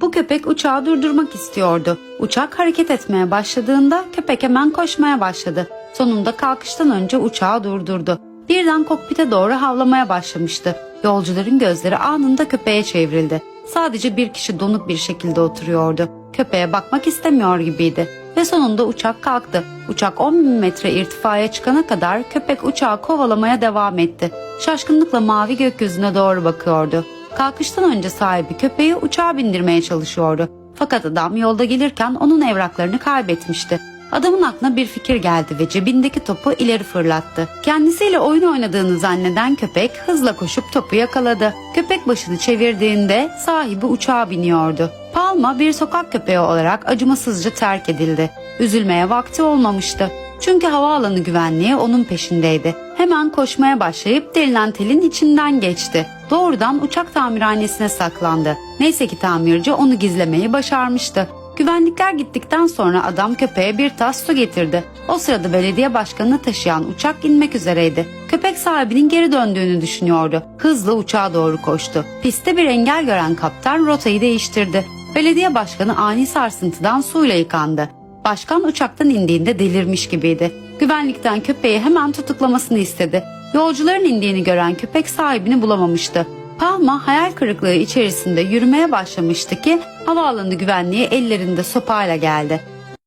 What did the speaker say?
Bu köpek uçağı durdurmak istiyordu. Uçak hareket etmeye başladığında köpek hemen koşmaya başladı. Sonunda kalkıştan önce uçağı durdurdu. Birden kokpite doğru havlamaya başlamıştı. Yolcuların gözleri anında köpeğe çevrildi. Sadece bir kişi donuk bir şekilde oturuyordu. Köpeğe bakmak istemiyor gibiydi. Ve sonunda uçak kalktı. Uçak 10 bin metre irtifaya çıkana kadar köpek uçağı kovalamaya devam etti. Şaşkınlıkla mavi gökyüzüne doğru bakıyordu. Kalkıştan önce sahibi köpeği uçağa bindirmeye çalışıyordu. Fakat adam yolda gelirken onun evraklarını kaybetmişti. Adamın aklına bir fikir geldi ve cebindeki topu ileri fırlattı. Kendisiyle oyun oynadığını zanneden köpek hızla koşup topu yakaladı. Köpek başını çevirdiğinde sahibi uçağa biniyordu. Palma bir sokak köpeği olarak acımasızca terk edildi. Üzülmeye vakti olmamıştı. Çünkü havaalanı güvenliği onun peşindeydi. Hemen koşmaya başlayıp delinen telin içinden geçti. Doğrudan uçak tamirhanesine saklandı. Neyse ki tamirci onu gizlemeyi başarmıştı. Güvenlikler gittikten sonra adam köpeğe bir tas su getirdi. O sırada belediye başkanını taşıyan uçak inmek üzereydi. Köpek sahibinin geri döndüğünü düşünüyordu. Hızla uçağa doğru koştu. Pistte bir engel gören kaptan rotayı değiştirdi. Belediye başkanı ani sarsıntıdan suyla yıkandı. Başkan uçaktan indiğinde delirmiş gibiydi. Güvenlikten köpeği hemen tutuklamasını istedi. Yolcuların indiğini gören köpek sahibini bulamamıştı. Palma hayal kırıklığı içerisinde yürümeye başlamıştı ki havaalanı güvenliği ellerinde sopayla geldi.